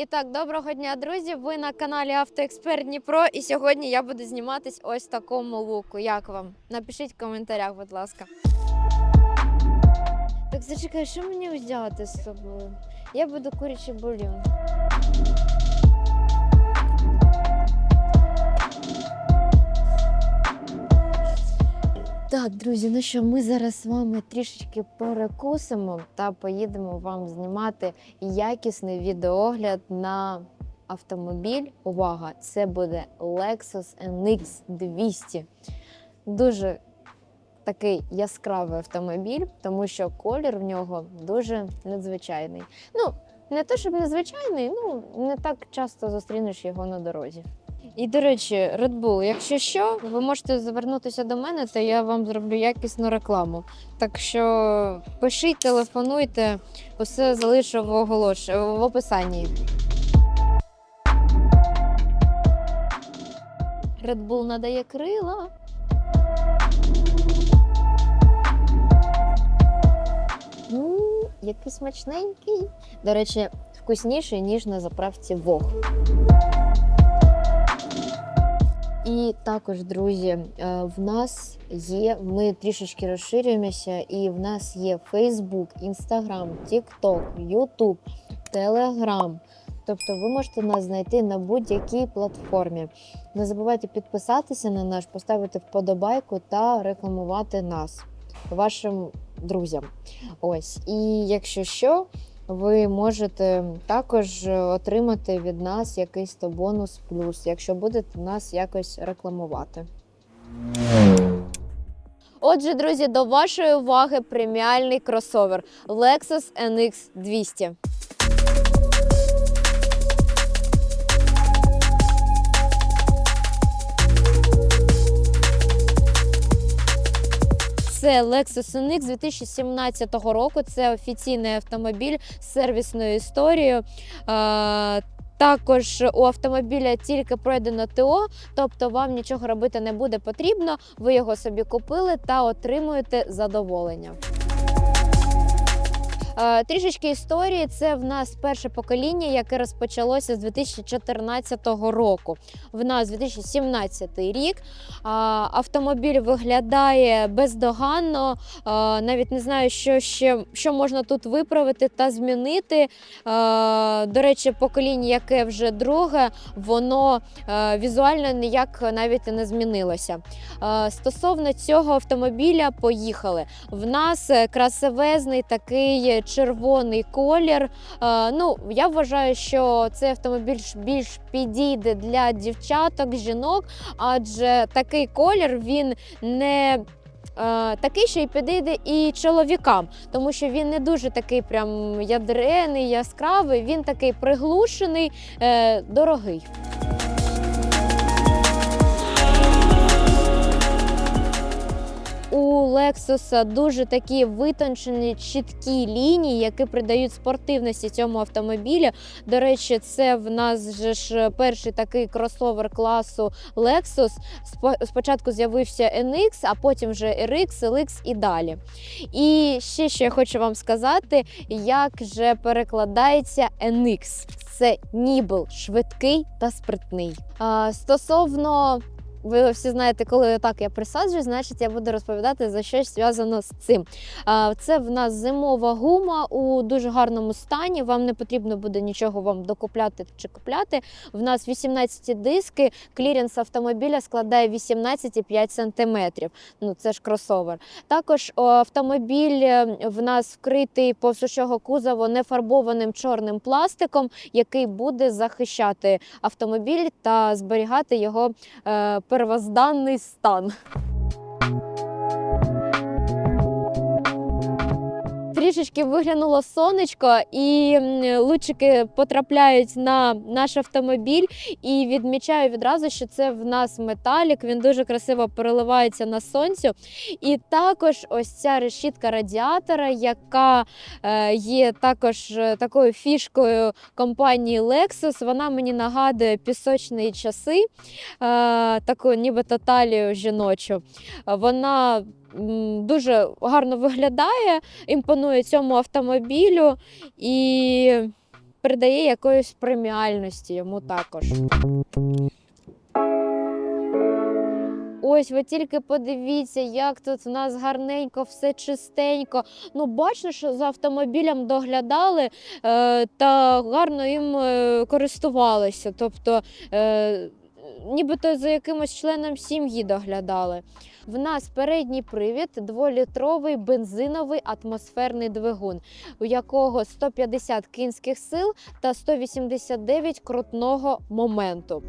І так, доброго дня, друзі. Ви на каналі Автоексперт Дніпро. І сьогодні я буду зніматись ось такому луку. Як вам? Напишіть в коментарях, будь ласка. Так зачекай, що мені взяти з собою? Я буду курячий бульйон. Так, друзі, ну що, ми зараз з вами трішечки перекусимо та поїдемо вам знімати якісний відеогляд на автомобіль. Увага! Це буде Lexus NX 200. Дуже такий яскравий автомобіль, тому що колір в нього дуже надзвичайний. Ну, не те, щоб незвичайний, ну не так часто зустрінеш його на дорозі. І до речі, Red Bull, якщо що, ви можете звернутися до мене, то я вам зроблю якісну рекламу. Так що пишіть, телефонуйте, усе залишу в оголош... в описанні. Red Bull надає крила. М, Який смачненький. До речі, вкусніший, ніж на заправці Вог. І також, друзі, е, в нас є, ми трішечки розширюємося, і в нас є Facebook, Instagram, TikTok, YouTube, Telegram. Тобто ви можете нас знайти на будь-якій платформі. Не забувайте підписатися на наш, поставити вподобайку та рекламувати нас вашим друзям. Ось. І якщо що, ви можете також отримати від нас якийсь то бонус плюс, якщо будете нас якось рекламувати. Отже, друзі, до вашої уваги преміальний кросовер Lexus NX 200. Це Lexus NX 2017 року. Це офіційний автомобіль з сервісною історією. Також у автомобіля тільки пройдено ТО, тобто вам нічого робити не буде потрібно. Ви його собі купили та отримуєте задоволення. Е, Трішечки історії. Це в нас перше покоління, яке розпочалося з 2014 року. В нас 2017 рік. Автомобіль виглядає бездоганно. Навіть не знаю, що ще що можна тут виправити та змінити. До речі, покоління, яке вже друге, воно е, візуально ніяк навіть не змінилося. Е, Стосовно цього автомобіля, поїхали. В нас е, красивезний такий червоний колір. Е, Ну, я вважаю, що цей автомобіль більш підійде для дівчаток, жінок, адже такий колір він не. е, Такий, що й підійде і чоловікам, тому що він не дуже такий прям ядрений, яскравий, він такий приглушений, е, дорогий. Lexus дуже такі витончені, чіткі лінії, які придають спортивності цьому автомобілю. До речі, це в нас же ж перший такий кросовер класу Lexus. Спо- Спочатку з'явився NX, а потім вже RX, LX і далі. І ще що я хочу вам сказати, як же перекладається NX. Це нібл швидкий та спритний. Стосовно ви всі знаєте, коли так я присаджую, значить я буду розповідати за щось зв'язано з цим. Це в нас зимова гума у дуже гарному стані. Вам не потрібно буде нічого вам докупляти чи купляти. В нас 18 диски, кліренс автомобіля складає 18,5 см. Ну це ж кросовер. Також автомобіль е, в нас вкритий повсушого кузову нефарбованим чорним пластиком, який буде захищати автомобіль та зберігати його е, первозданний стан. Трішечки виглянуло сонечко, і лучики потрапляють на наш автомобіль. І відмічаю відразу, що це в нас металік. Він дуже красиво переливається на сонцю. І також ось ця решітка радіатора, яка е, є також е, такою фішкою компанії Lexus. Вона мені нагадує пісочні часи, е, таку нібито талію жіночу. Вона дуже гарно виглядає, імпонує цьому автомобілю. І придає якоїсь преміальності йому також. Ось ви тільки подивіться, як тут у нас гарненько, все чистенько. Ну, бачно, що за автомобілем доглядали е, та гарно їм е, користувалися. Тобто, е, нібито за якимось членом сім'ї доглядали. В нас передній привід дволітровий бензиновий атмосферний двигун, у якого 150 кінських сил та 189 крутного моменту.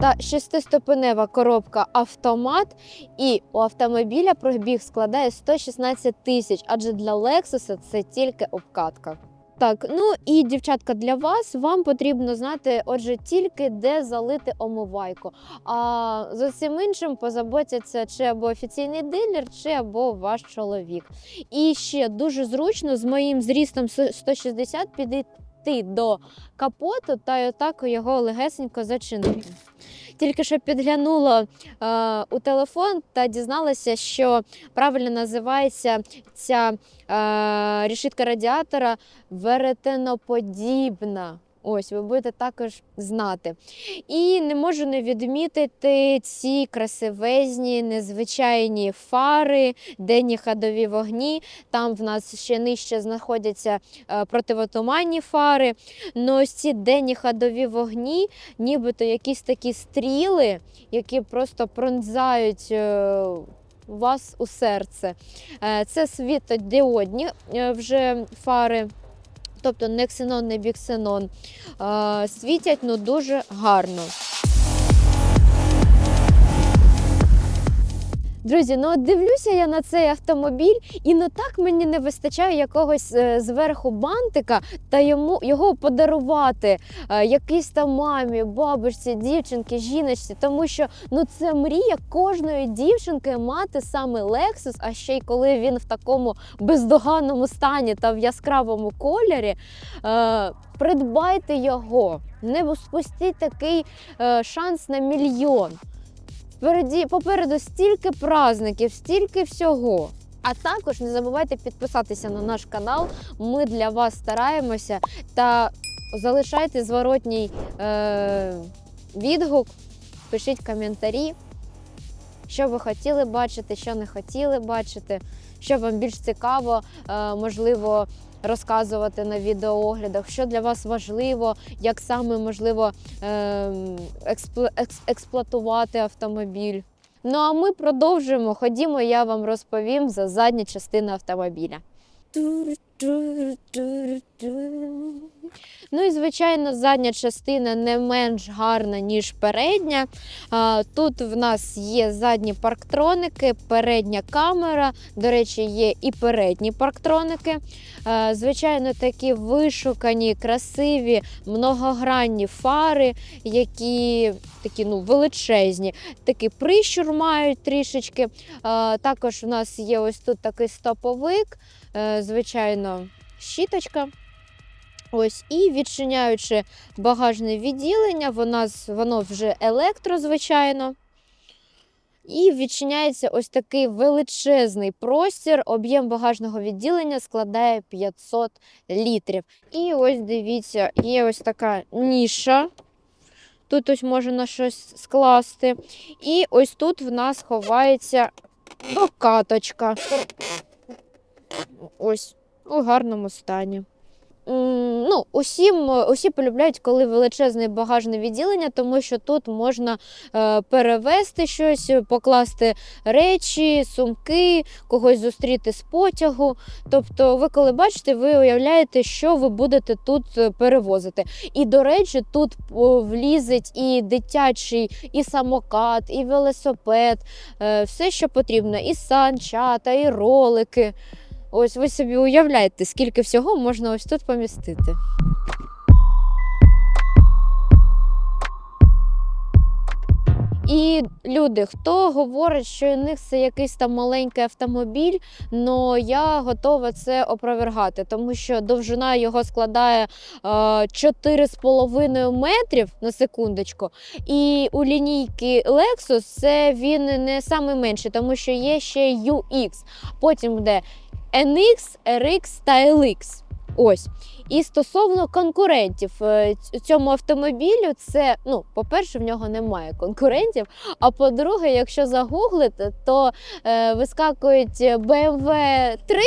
Та шестиступенева коробка автомат, і у автомобіля пробіг складає 116 тисяч, адже для Lexus це тільки обкатка. Так, ну і дівчатка, для вас вам потрібно знати, отже, тільки де залити омивайку. А за всім іншим позаботяться чи або офіційний дилер, чи або ваш чоловік. І ще дуже зручно з моїм зрістом 160 підійти до капоту та отак його легесенько зачинити. Тільки що підглянула е, у телефон та дізналася, що правильно називається ця е, рішитка радіатора веретеноподібна. Ось, ви будете також знати. І не можу не відмітити ці красивезні, незвичайні фари, денні ходові вогні. Там в нас ще нижче знаходяться е, противотуманні фари. Ну ось ці денні ходові вогні, нібито якісь такі стріли, які просто пронзають. е, Вас у серце. Е, Це світодіодні вже фари, тобто не ксенон, не біксенон. Світять ну, дуже гарно. Друзі, ну от дивлюся я на цей автомобіль, і ну так мені не вистачає якогось е, зверху бантика та йому його подарувати е, якійсь там мамі, бабусі, дівчинки, жіночці, тому що ну це мрія кожної дівчинки мати саме Lexus, а ще й коли він в такому бездоганному стані та в яскравому кольорі. Е, придбайте його, не спустіть такий шанс на мільйон. Впереді, попереду стільки праздників, стільки всього. А також не забувайте підписатися на наш канал. Ми для вас стараємося та залишайте зворотній е, відгук, пишіть коментарі, що ви хотіли бачити, що не хотіли бачити, що вам більш цікаво, е, можливо, розказувати на відеооглядах, що для вас важливо, як саме можливо ем, експлуатувати автомобіль. Ну а ми продовжуємо. Ходімо, я вам розповім за задню частину автомобіля. Ну і звичайно, задня частина не менш гарна, ніж передня. Тут в нас є задні парктроники, передня камера. До речі, є і передні парктроники. Звичайно, такі вишукані, красиві, многогранні фари, які такі ну, величезні. Такий прищур мають трішечки. Також у нас є ось тут такий стоповик, звичайно, щіточка. Ось, і відчиняючи багажне відділення, воно, воно вже електро, звичайно. І відчиняється ось такий величезний простір. Об'єм багажного відділення складає 500 літрів. І ось дивіться, є ось така ніша. Тут ось можна щось скласти. І ось тут в нас ховається докаточка. Ось у гарному стані. Ну, усім, усі полюбляють, коли величезне багажне відділення, тому що тут можна е, перевезти щось, покласти речі, сумки, когось зустріти з потягу. Тобто, ви коли бачите, ви уявляєте, що ви будете тут е, перевозити. І, до речі, тут влізить і дитячий, і самокат, і велосипед, е, все, що потрібно, і санчата, і ролики. Ось ви собі уявляєте, скільки всього можна ось тут помістити. І люди, хто говорить, що у них це якийсь там маленький автомобіль, але я готова це опровергати, тому що довжина його складає е, 4,5 метрів на секундочку. І у лінійки Lexus це він не найменший, тому що є ще UX. Потім йде NX, RX та LX. Ось. І стосовно конкурентів е, цьому автомобілю, це, ну, по-перше, в нього немає конкурентів. А по-друге, якщо загуглити, то е, вискакують BMW 3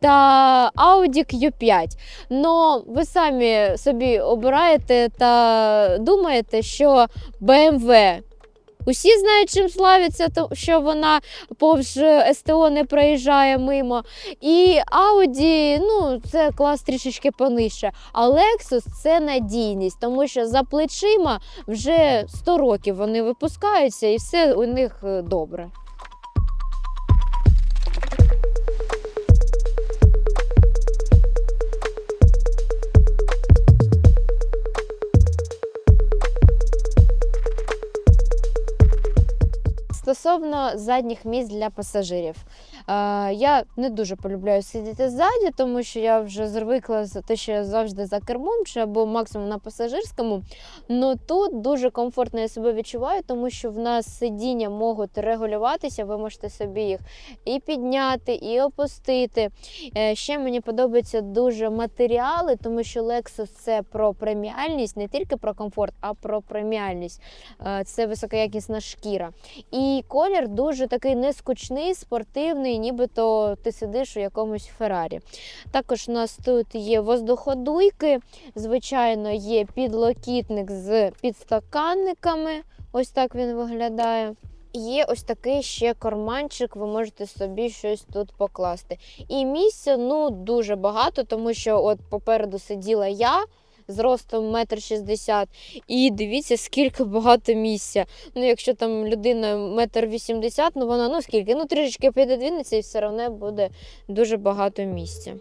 та Audi Q5. Но ви самі собі обираєте та думаєте, що BMW. Усі знають, чим славиться, то що вона повз СТО не проїжджає мимо. І Audi, ну, це клас трішечки понижче. А Lexus це надійність, тому що за плечима вже 100 років вони випускаються, і все у них е, добре. Стосовно задніх місць для пасажирів, я не дуже полюбляю сидіти ззаді, тому що я вже звикла те, що я завжди за кермом чи або максимум на пасажирському. Ну тут дуже комфортно я себе відчуваю, тому що в нас сидіння можуть регулюватися. Ви можете собі їх і підняти, і опустити. Е, Ще мені подобаються дуже матеріали, тому що Lexus це про преміальність, не тільки про комфорт, а про преміальність. Е, Це високоякісна шкіра. І колір дуже такий нескучний, спортивний, нібито ти сидиш у якомусь Феррарі. Також у нас тут є воздуходуйки, звичайно, є підлокітник з підстаканниками. Ось так він виглядає. Є ось такий ще карманчик, ви можете собі щось тут покласти. І місця ну дуже багато, тому що от попереду сиділа я з ростом метр шістдесят, і дивіться, скільки багато місця. Ну, якщо там людина метр вісімдесят, ну вона ну скільки? Ну трішечки підодвинеться і все одно буде дуже багато місця.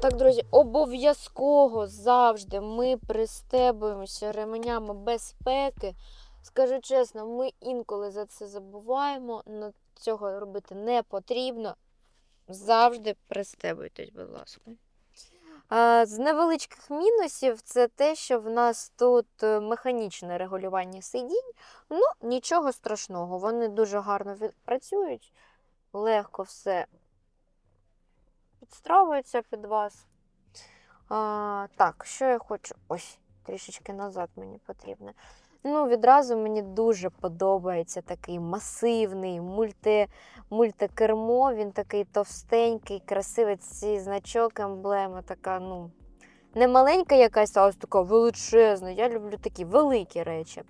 Так, друзі, обов'язково завжди ми пристебуємося ременями безпеки. Скажу чесно, ми інколи за це забуваємо, але цього робити не потрібно. Завжди пристебуйтесь, будь ласка. З невеличких мінусів це те, що в нас тут е, механічне регулювання сидінь. Ну, нічого страшного, вони дуже гарно працюють, легко все підстроюється під вас. А, так, що я хочу? Ось, трішечки назад мені потрібно. Ну, відразу мені дуже подобається такий масивний мульти, мультикермо. Він такий товстенький, красивий цей значок, емблема, така, ну, не маленька якась, а ось така величезна. Я люблю такі великі речі.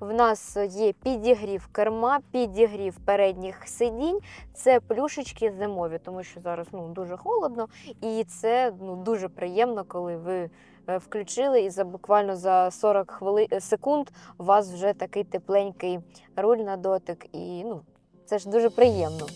В нас є підігрів керма, підігрів передніх сидінь. Це плюшечки зимові, тому що зараз ну, дуже холодно, і це ну, дуже приємно, коли ви включили і за буквально за 40 хвили... секунд у вас вже такий тепленький руль на дотик. І ну, це ж дуже приємно.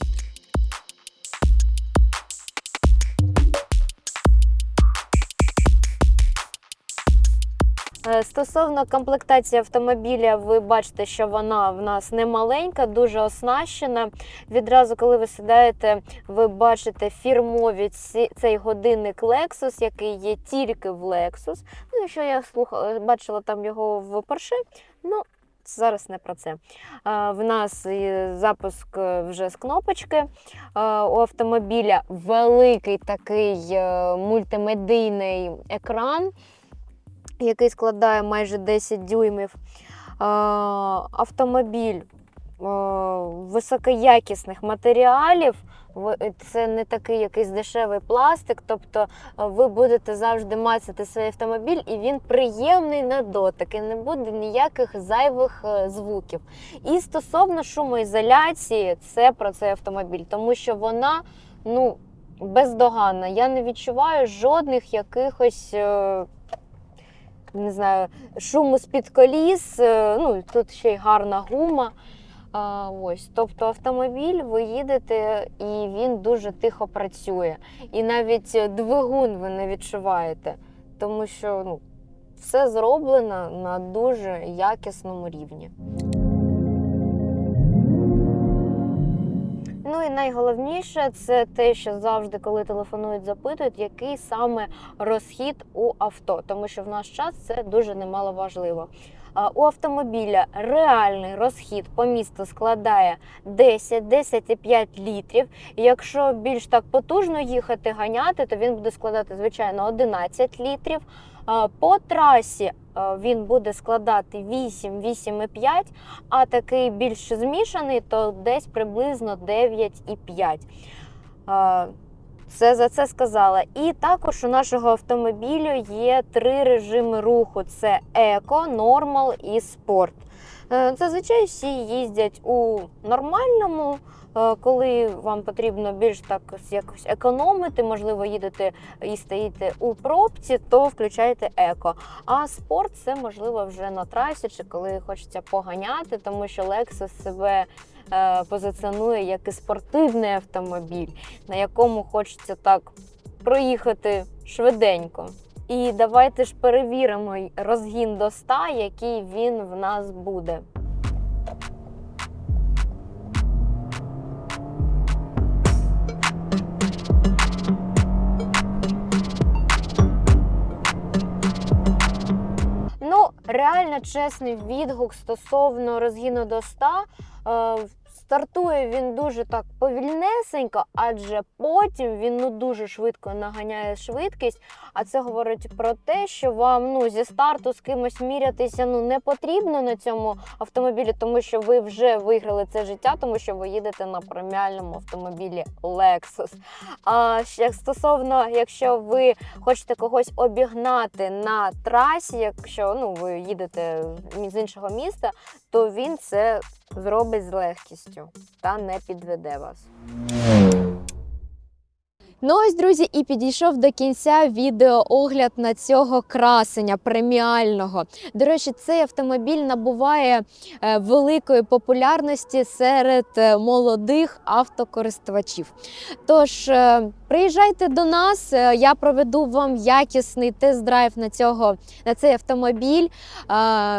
Стосовно комплектації автомобіля, ви бачите, що вона в нас не маленька, дуже оснащена. Відразу, коли ви сідаєте, ви бачите фірмові цей годинник Lexus, який є тільки в Lexus. Ну, якщо я слуха, бачила там його в Porsche, ну зараз не про це. Е, В нас запуск е, вже з кнопочки. Е, У автомобіля великий такий е, мультимедійний екран який складає майже 10 дюймів. Е, Автомобіль е, високоякісних матеріалів. Це не такий якийсь дешевий пластик. Тобто е, ви будете завжди мацати свій автомобіль, і він приємний на дотик, і не буде ніяких зайвих звуків. І стосовно шумоізоляції, це про цей автомобіль, тому що вона ну, бездоганна. Я не відчуваю жодних якихось. Не знаю, шуму з-під коліс, е, ну тут ще й гарна гума. А, ось, тобто автомобіль, ви їдете і він дуже тихо працює. І навіть двигун ви не відчуваєте, тому що ну, все зроблено на дуже якісному рівні. Ну і найголовніше це те, що завжди, коли телефонують, запитують, який саме розхід у авто, тому що в наш час це дуже немало важливо. У автомобіля реальний розхід по місту складає 10-10,5 літрів. Якщо більш так потужно їхати, ганяти, то він буде складати звичайно 11 літрів. По трасі він буде складати 8-8,5, а такий більш змішаний, то десь приблизно 9,5. Це за це сказала. І також у нашого автомобілю є три режими руху: це еко, нормал і спорт. Е, Зазвичай всі їздять у нормальному, е, коли вам потрібно більш так якось економити, можливо, їдете і стоїте у пробці, то включайте еко. А спорт це можливо вже на трасі, чи коли хочеться поганяти, тому що Lexus себе е, позиціонує як і спортивний автомобіль, на якому хочеться так проїхати швиденько. І давайте ж перевіримо розгін до 100, який він в нас буде. Реально чесний відгук стосовно розгіну до 100. Стартує він дуже так повільнесенько, адже потім він ну дуже швидко наганяє швидкість. А це говорить про те, що вам ну зі старту з кимось мірятися ну не потрібно на цьому автомобілі, тому що ви вже виграли це життя, тому що ви їдете на преміальному автомобілі Lexus. А ще стосовно, якщо ви хочете когось обігнати на трасі, якщо ну ви їдете з іншого міста, то він це зробить з легкістю та не підведе вас. Ну ось, друзі, і підійшов до кінця відеоогляд на цього красення преміального. До речі, цей автомобіль набуває е, великої популярності серед е, молодих автокористувачів. Тож е, приїжджайте до нас, я проведу вам якісний тест-драйв на цього на цей автомобіль.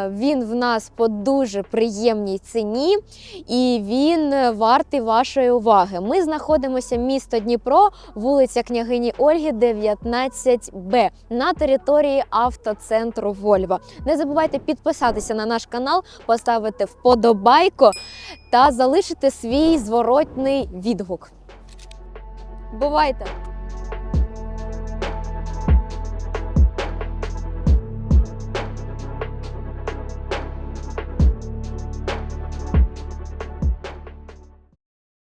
Він в нас по дуже приємній ціні і він вартий вашої уваги. Ми знаходимося місто Дніпро, вулиця княгині Ольги, 19Б на території автоцентру Вольво. Не забувайте підписатися на наш канал, поставити вподобайку та залишити свій зворотний відгук. Бувайте!